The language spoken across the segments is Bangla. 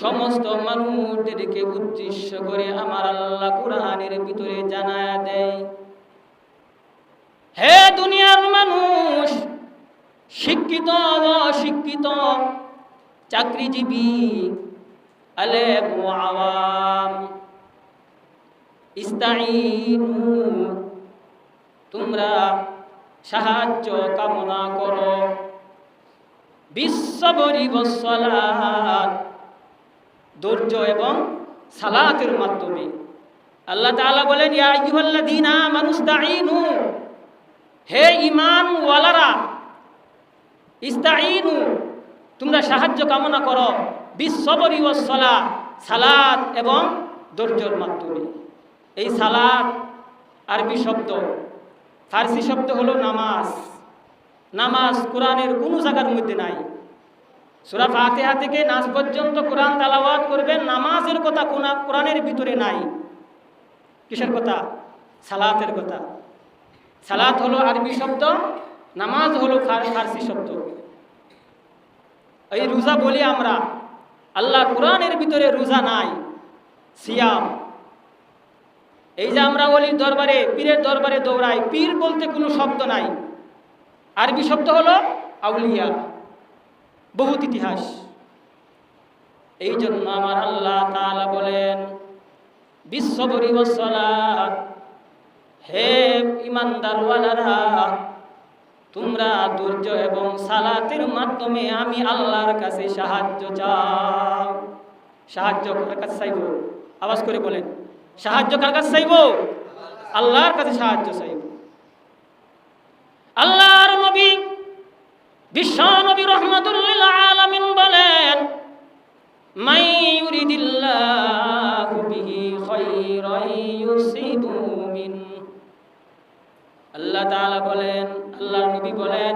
সমস্ত মানুষদেরকে উদ্দেশ্য করে আমার আল্লাহ কোরআনের ভিতরে জানায়া দেয়। হে দুনিয়ার মানুষ, শিক্ষিত, অশিক্ষিত, চাকরিজীবী, আলেম ও আওয়াম তোমরা সাহায্য কামনা করো। বিশ্ববরি বসলাত ধৈর্য এবং সালাতের মাধ্যমে। আল্লাহ তাআলা বলেন, ইয়া আইয়ুহাল্লাযীনা মানুস্তাঈনু হে ঈমান ওয়ালারা ইস্তাঈনু, তোমরা সাহায্য কামনা করো বিশ্ববরি ওয়াসসালা, সালাত এবং ধৈর্যের মাধ্যমে। এই সালাত আরবি শব্দ, ফার্সি শব্দ হলো নামাজ। নামাজ কোরআনের কোনো জায়গার মধ্যে নাই। সুরা ফাতেহা থেকে নাচ পর্যন্ত কোরআন তালাওয়াত করবেন, নামাজের কথা কোরআনের ভিতরে নাই। কিসের কথা? সালাতের কথা। সালাত হলো আরবি শব্দ, নামাজ হলো ফার- ফার্সি শব্দ। এই রোজা বলি আমরা, আল্লাহ কোরআনের ভিতরে রোজা নাই, সিয়াম। এই যে আমরা বলি দরবারে, পীরের দরবারে দৌড়াই, পীর বলতে কোনো শব্দ নাই। আরবি শব্দ হলো আউলিয়া। বহুত ইতিহাস। এই জন্য আমার আল্লাহ তাআলা বলেন বিশ্ববরি ওয়াসসালাত। হে ইমানদারওয়ালারা তোমরা ধৈর্য এবং সালাতের মাধ্যমে আমি আল্লাহর কাছে সাহায্য চাও সাহায্য কার কাছে চাইব? আওয়াজ করে বলেন, সাহায্য কার কাছে চাইব? আল্লাহর কাছে সাহায্য চাইব। আল্লাহর নবী বিশ্ব নবী রহমতুল্লিল আলামিন বলেন মিন। আল্লাহ বলেন, আল্লাহর নবী বলেন,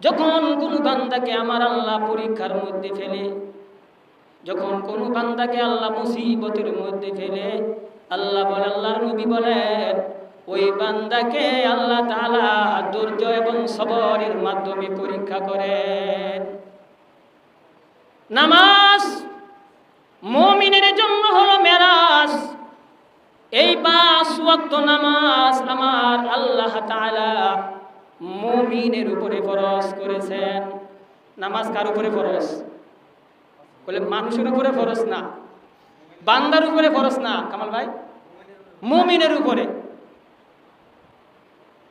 যখন কোন বান্দাকে আমার আল্লাহ পরীক্ষার মধ্যে ফেলে, যখন কোন বান্দাকে আল্লাহ মুসিবতের মধ্যে ফেলে, আল্লাহ বলে, আল্লাহর নবী বলেন ওই বান্দাকে আল্লাহ তাআলা ধৈর্য এবং সবরের মাধ্যমে পরীক্ষা করেন নামাজ মুমিনের জন্য হলো মেরাজ। এই পাঁচ ওয়াক্ত নামাজ আমার আল্লাহ তাআলা মুমিনের উপরে ফরজ করেছেন। নামাজ কার উপরে ফরজ? বলে মানুষের উপরে ফরজ না। বান্দার উপরে ফরজ না, কামাল ভাই? মুমিনের উপরে।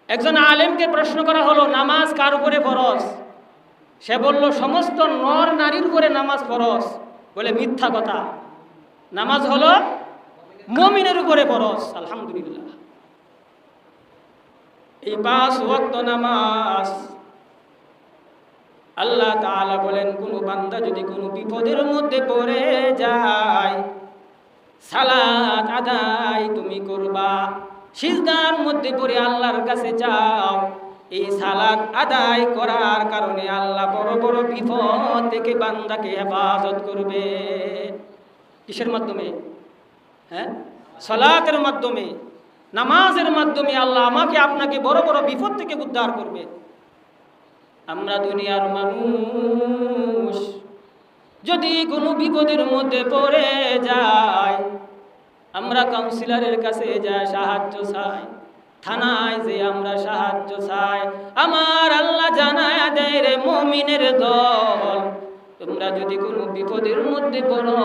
একজন আলেমকে প্রশ্ন করা হলো, নামাজ কার উপরে ফরজ? সে বলল, সমস্ত নর নারীর উপরে নামাজ ফরজ। বলে, মিথ্যা কথা। নামাজ হলো মমিনের উপরে ফরজ, আলহামদুলিল্লাহ। এই পাঁচ ওয়াক্ত নামাজ, আল্লাহ তাআলা বলেন, কোন বান্দা যদি কোনো বিপদের মধ্যে পড়ে যায়, সালাত আদায় তুমি করবা। সিজদার মধ্যে পড়ে আল্লাহর কাছে যাও। এই সালাত আদায় করার কারণে আল্লাহ বড় বড় বিপদ থেকে বান্দাকে হেফাজত করবে। কিসের মাধ্যমে? হ্যাঁ? সালাতের মাধ্যমে, নামাজের মাধ্যমে আল্লাহ আমাকে আপনাকে বড় বড় বিপদ থেকে উদ্ধার করবে। আমরা দুনিয়ার মানুষ, যদি কোনো বিপদের মধ্যে পড়ে যায় আমরা কাউন্সিলরের কাছে যা সাহায্য চাই। থানায় যে আমরা সাহায্য চাই, আমার আল্লাহ জানায় দেয় রে মমিনের দল। তোমরা যদি কোনো বিপদের মধ্যে পড়ো,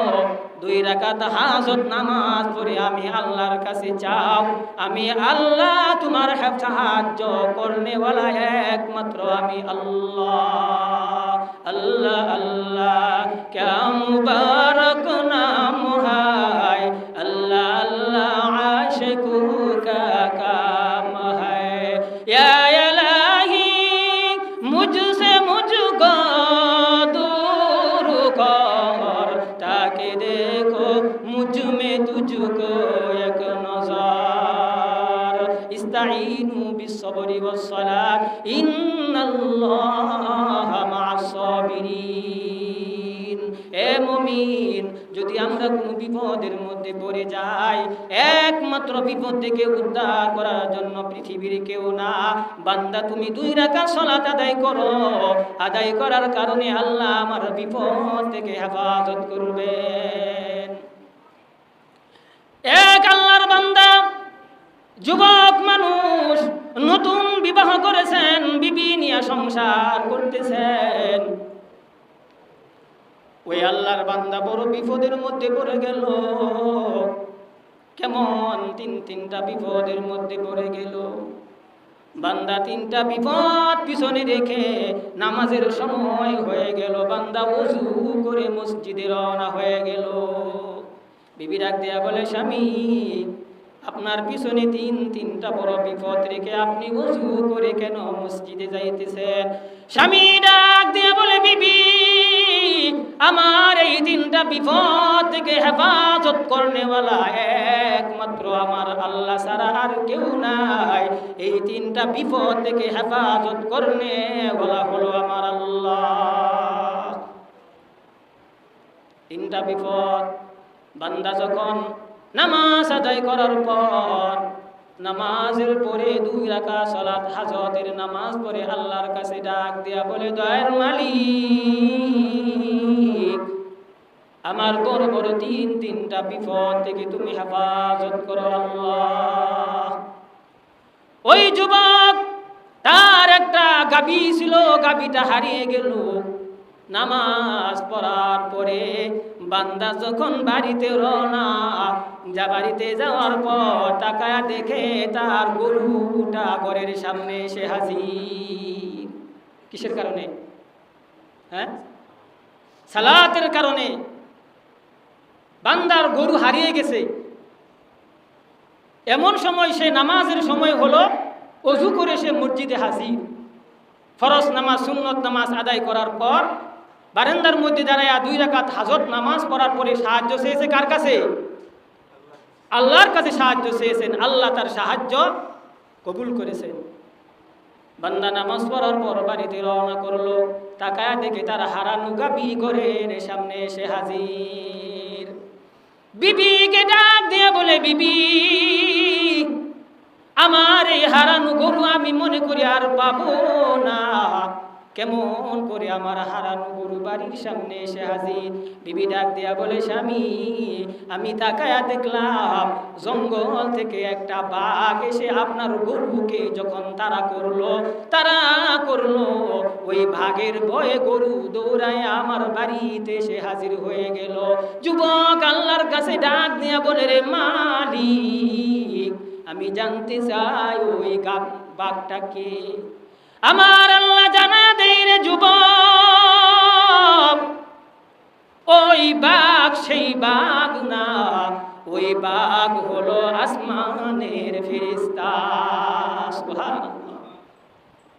দুই রাকাত হাজত নামাজ পড়ে আমি আল্লাহর কাছে চাও। আমি আল্লাহ তোমার হ্যাঁ সাহায্য করনেওয়ালা একমাত্র আমি আল্লাহ। আল্লাহ আল্লাহ, ক্যা মুবারক নাম হায়। ملکو کا کام ہے یا الہی مجھ سے مجھ کو دور کر تاکہ دیکھو مجھ میں تجھ کو ایک نظر استعینوا بالصبر والصلاة ان اللہ مع الصابرین اے مومن যদি আমরা কোনো বিপদের মধ্যে পড়ে যাই একমাত্র বিপদ থেকে উদ্ধার করার জন্য পৃথিবীর কেউ না। বান্দা, তুমি দুই রাখা সলাত আদায় করো। আদায় করার কারণে আল্লাহ আমার বিপদ থেকে হেফাজত করবেন। এক আল্লাহর বান্দা, যুবক মানুষ, নতুন বিবাহ করেছেন, বিবি নিয়ে সংসার করতেছেন। ওই আল্লাহর বান্দা বড় বিপদের মধ্যে পড়ে গেল। কেমন তিন তিনটা বিপদের মধ্যে পড়ে গেল। বান্দা তিনটা বিপদ পিছনে রেখে নামাজের সময় হয়ে গেল। বান্দা উজু করে মসজিদে রওনা হয়ে গেল। বিবি ডাক দেয়া বলে, স্বামী, আপনার পিছনে তিন তিনটা বড় বিপদ রেখে আপনি উজু করে কেন মসজিদে যাইতেছেন? স্বামী ডাক দেয়া বলে, বিবি আমার এই তিনটা বিপদ থেকে হেফাজত করনেওয়ালা একমাত্র আমার আল্লাহ ছাড়া আর কেউ নাই। এই তিনটা বিপদ থেকে হেফাজত বলা হলো আমার আল্লাহ। তিনটা বিপদ, বান্দা যখন নামাজ আদায় করার পর নামাজের পরে দুই রাখা সলাত হাজতের নামাজ পড়ে আল্লাহর কাছে ডাক দিয়া বলে, দয়ের মালিক, আমার বড় বড় তিন, তিনটা বিপদ থেকে তুমি হেফাজত করো ওই যুবক, তার একটা গাবি ছিল, গাবিটা হারিয়ে গেল। নামাজ পড়ার পরে বান্দা যখন বাড়িতে রওনা, যা বাড়িতে যাওয়ার পর তাকায়া দেখে তার গরুটা ঘরের সামনে এসে হাজির। কিসের কারণে? হ্যাঁ? সালাতের কারণে। বান্দার গরু হারিয়ে গেছে। এমন সময় সে নামাজের সময় হলো, অজু করে সে মসজিদে হাজির। ফরজ নামাজ, সুন্নত নামাজ আদায় করার পর বারান্দার মধ্যে দাঁড়ায় দুই রাকাত হাজত নামাজ পড়ার পরে সাহায্য চেয়েছে কার কাছে? আল্লাহর কাছে সাহায্য চেয়েছেন। আল্লাহ তার সাহায্য কবুল করেছেন। বান্দা নামাজ পড়ার পর বাড়িতে রওনা করল। তাকায় দেখে তার হারানো গাবি ঘরের সামনে এসে হাজির। বিবিকে ডাক দিয়ে বলে, বিবি, আমার এই হারানো গরু আমি মনে করি আর পাবো না। কেমন করে আমার হারানো গরু বাড়ির সামনে এসে হাজির? বিবি ডাক দেয়া বলে, স্বামী, আমি তাকায়া দেখলাম, জঙ্গল থেকে একটা বাঘ এসে আপনার গরুকে যখন তারা করল তারা করল, ওই ভাগের ভয়ে গরু দৌড়ায় আমার বাড়িতে এসে হাজির হয়ে গেল। যুবক আল্লাহর কাছে ডাক দিয়া বলে, রে মালিক, আমি জানতে চাই ওই বাঘটা কে? আমার আল্লাহ জানা রে যুবক। ওই বাঘ, সেই বাঘ না, ওই বাঘ হলো আসমানের ফেরিস্তা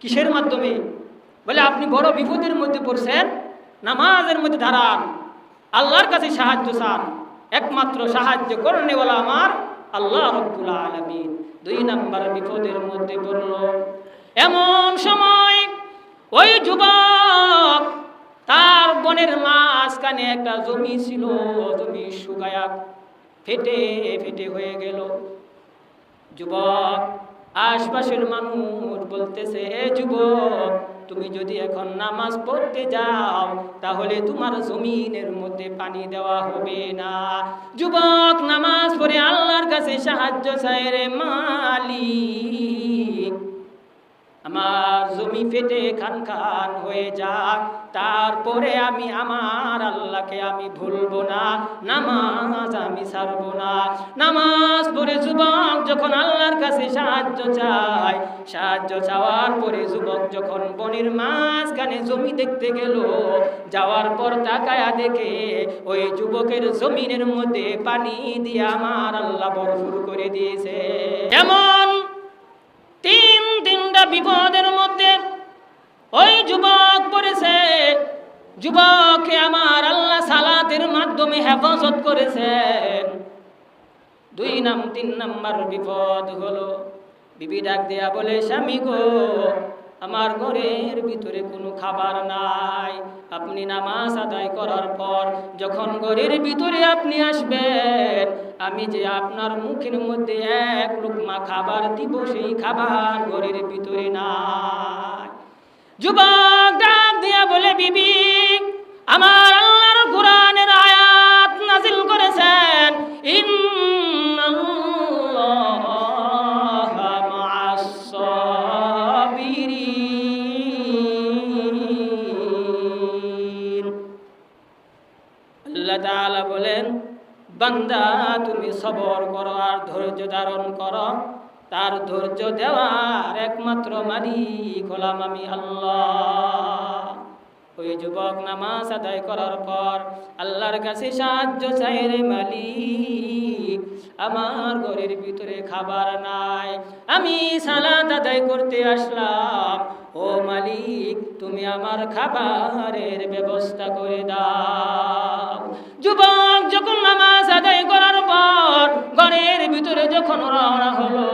কিসের মাধ্যমে? বলে, আপনি বড় বিপদের মধ্যে পড়ছেন, নামাজের মধ্যে দাঁড়ান, আল্লাহর কাছে সাহায্য চান। একমাত্র সাহায্য করণেওয়ালা আমার আল্লাহ রব্বুল আলমিন। দুই নাম্বার বিপদের মধ্যে পড়ল। এমন সময় ওই যুবক, তার বনের মাঝখানে একটা জমি ছিল, জমি শুকায়া ফেটে ফেটে হয়ে গেল। যুবক, আশপাশের মানুষ বলতেছে, এ যুবক, তুমি যদি এখন নামাজ পড়তে যাও, তাহলে তোমার জমিনের মধ্যে পানি দেওয়া হবে না। যুবক, নামাজ পড়ে আল্লাহর কাছে সাহায্য চায়, রে মালিক জমি ফেটে খান খান হয়ে যাক। তারপরে আমি আমার আল্লাহকে আমি ভুলবো না, নামাজ আমি ছাড়বো না। নামাজ পড়ে যুবক যখন আল্লাহর কাছে সাহায্য চায়, সাহায্য চাওয়ার পরে যুবক যখন বনের মাঝখানে জমি দেখতে গেল, যাওয়ার পর তাকায়া দেখে ওই যুবকের জমিনের মধ্যে পানি দিয়ে আমার আল্লাহ ভরপুর করে দিয়েছে। এমন যুবককে আমার আল্লাহ সালাতের মাধ্যমে হেফাজত করেছেন। দুই নাম, তিন নাম্বার বিপদ হলো, বিবি ডাক দেয়া বলে, স্বামী গো, আমার ঘরের ভিতরে কোনো খাবার নাই। আপনি নামাজ আদায় করার পর যখন ঘরের ভিতরে আপনি আসবেন, আমি যে আপনার মুখের মধ্যে এক লুকমা খাবার দিব, সেই খাবার ঘরের ভিতরে নাই। যুবক দিয়া বলে, বিবি, আমার আল্লাহর কোরআনের আয়াত নাজিল করেছেন। সাবিরিন আল্লাহ বলেন, বান্দা, তুমি সবর করো আর ধৈর্য ধারণ করো। তার ধৈর্য দেওয়ার একমাত্র মালিক হলাম আমি আল্লাহ। ওই যুবক নামাজ আদায় করার পর আল্লাহর কাছে সাহায্য চাই রে মালিক। আমার ঘরের ভিতরে খাবার নাই। আমি সালাদ আদায় করতে আসলাম। ও মালিক, তুমি আমার খাবারের ব্যবস্থা করে দাও। যুবক যখন নামাজ আদায় করার পর ঘরের ভিতরে যখন রওনা হলো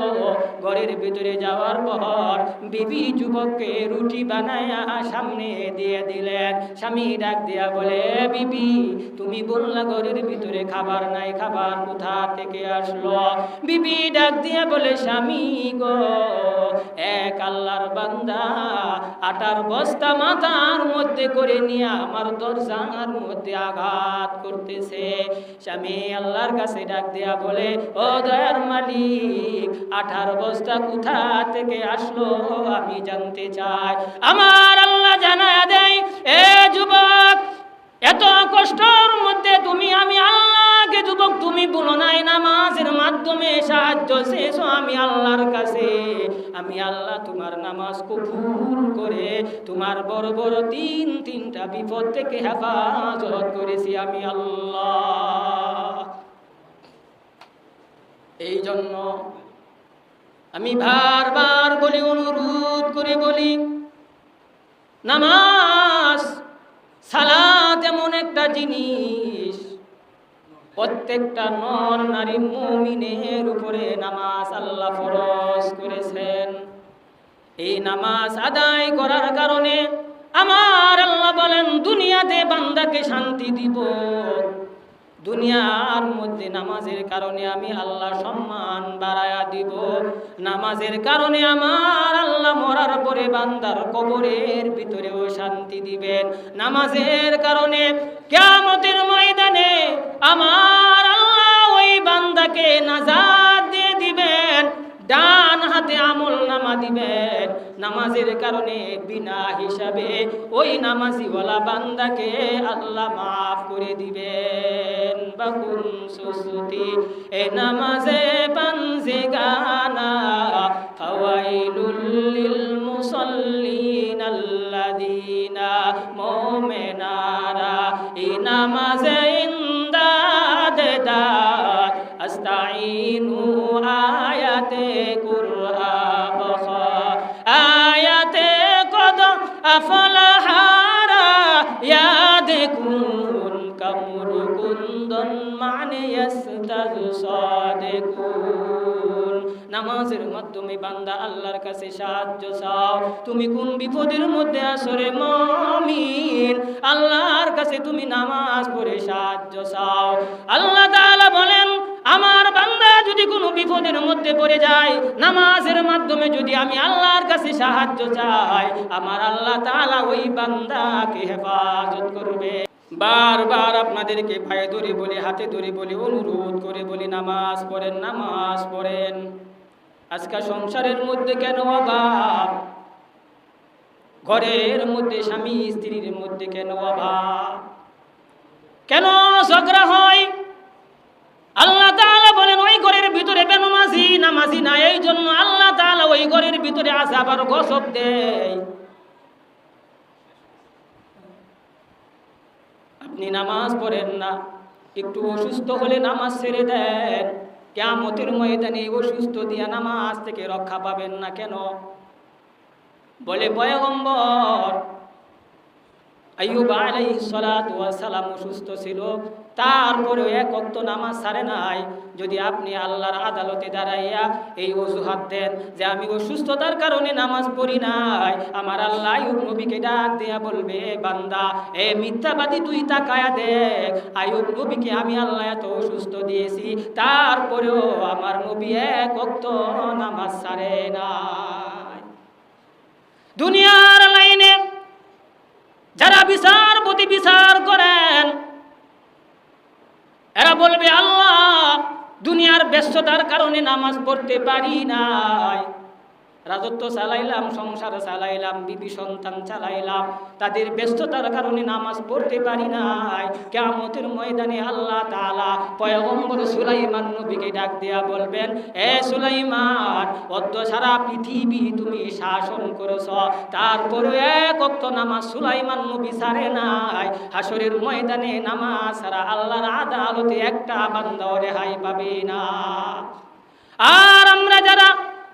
ঘরের ভিতরে যাওয়ার পর বিবি যুবককে রুটি বানায়া সামনে দিয়ে দিলেন। স্বামী ডাক দিয়া বলে, বিবি, তুমি বললা ঘরের ভিতরে খাবার নাই, খাবার কোথা থেকে আসলো? বিবি ডাক দিয়া বলে, স্বামী গো এক আল্লাহর বান্দা, আটার বস্তা মাথার মধ্যে করে নিয়ে আমার দরজার মধ্যে আঘাত করতেছে। স্বামী আল্লাহর কাছে ডাক দিয়া বলে, ও দয়ার মালিক আঠার বস্তা কোথা থেকে আসলো? আমি জানতে চাই। আমার আল্লাহ জানা দেয়, এ যুবক, এত কষ্টর মধ্যে তুমি আমি আল্লাহকে যুবক, তুমি বলো নাই, নামাজের মাধ্যমে সাহায্য শেষ আমি আল্লাহর কাছে। আমি আল্লাহ তোমার নামাজ কবুল করে তোমার বড় বড় তিন, তিনটা বিপদ থেকে হেফাজত করেছি আমি আল্লাহ। এই জন্য আমি বারবার বলি, অনুরোধ করে বলি, নামাজ সালাত এমন একটা জিনিস প্রত্যেকটা নর নারী মুমিনের উপরে নামাজ আল্লাহ ফরজ করেছেন। এই নামাজ আদায় করার কারণে আমার আল্লাহ বলেন, দুনিয়াতে বান্দাকে শান্তি দিব। দুনিয়ার মধ্যে নামাজের কারণে আমি আল্লাহ সম্মান বাড়ায়া দিব। নামাজের কারণে আমার আল্লাহ মরার পরে বান্দার কবরের ভিতরেও শান্তি দিবেন। নামাজের কারণে কেমতের ময়দানে আমার আল্লাহ ওই বান্দাকে দিবেন ডান হাতে আমল নামা দিবেন। নামাজের কারণে বিনা হিসাবে ওই নামাজিওয়ালা বান্দাকে আল্লাহ মাফ করে দিবেন। বাকুন সুসুতি এ নামাজে পানজে গানা ফাওয়াইলুল লিল মুসাল্লিন মুমিনারা, এই নামাজে নামাজের মাধ্যমে বান্দা আল্লাহর কাছে সাহায্য চাও। তুমি কোন বিপদের মধ্যে আসরে মমিন? আল্লাহর কাছে তুমি নামাজ পড়ে সাহায্য চাও। আল্লাহ বলেন, আমার বান্দা যদি কোনো বিপদের মধ্যে পড়ে যায়, নামাজের মাধ্যমে যদি আমি আল্লাহর কাছে সাহায্য চাই, আমার আল্লাহ তাআলা ওই বান্দাকে হেফাজত করবে। বারবার আপনাদেরকে পায়ে ধরে বলি, হাতে ধরে বলি, অনুরোধ করে বলি, নামাজ পড়েন নামাজ পড়েন। আজকে সংসারের মধ্যে কেন অভাব? ঘরের মধ্যে, স্বামী স্ত্রীর মধ্যে কেন অভাব? কেন ঝগড়া হয়? আল্লাহ তাআলা বলেন, ওই ঘরের ভিতরে বেনমাজি নামাজি না এই জন্য আল্লাহ তাআলা ওই ঘরের ভিতরে আসে আবার গসব দেয়। আপনি নামাজ পড়েন না। একটু অসুস্থ হলে নামাজ ছেড়ে দেন। কেমতের ময়দানে অসুস্থ দিয়া নামাজ থেকে রক্ষা পাবেন না কেন? বলে পয়গম্বর আইয়ুব আলাইহিস সালাতু সালাম অসুস্থ ছিল, তারপরেও এক অক্ত নামাজ ছাড়ে নাই। যদি আপনি আল্লাহর আদালতে দাঁড়াইয়া এই অজুহাত দেন যে আমি অসুস্থতার কারণে নামাজ পড়ি নাই, আমার আল্লাহ নবীকে ডাক দেয়া বলবে, বান্দা, এ মিথ্যাবাদী তুই তাকায়া দেখ, আইয়ুব নবীকে আমি আল্লাহ এত অসুস্থ দিয়েছি, তারপরেও আমার নবী এক অক্ত নামাজ ছাড়ে নাই। দুনিয়ার বিচারপতি বিচার করেন। এরা বলবে আল্লাহ দুনিয়ার ব্যস্ততার কারণে নামাজ পড়তে পারি নাই। রাজত্ব চালাইলাম, সংসার চালাইলাম, বিবি সন্তান চালাইলাম। তাদের ব্যস্ততার কারণে নামাজ পড়তে পারি নাই। কেমতের ময়দানে আল্লাহ তালা পয়গম্বর সুলাইমান নবীকে ডাক দেয়া বলবেন, এ সুলাইমান অদ্য সারা পৃথিবী তুমি শাসন করেছ তারপরে এক অক্ত নামাজ সুলাইমান নবী সারে নাই। হাসরের ময়দানে নামাজ সারা আল্লাহর আদালতে একটা বান্দাও রেহাই পাবে না। আর আমরা যারা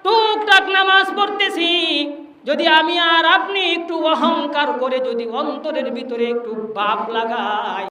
টুকটাক নামাজ পড়তেছি। যদি আমি আর আপনি একটু অহংকার করে যদি অন্তরের ভিতরে একটু বাপ লাগাই।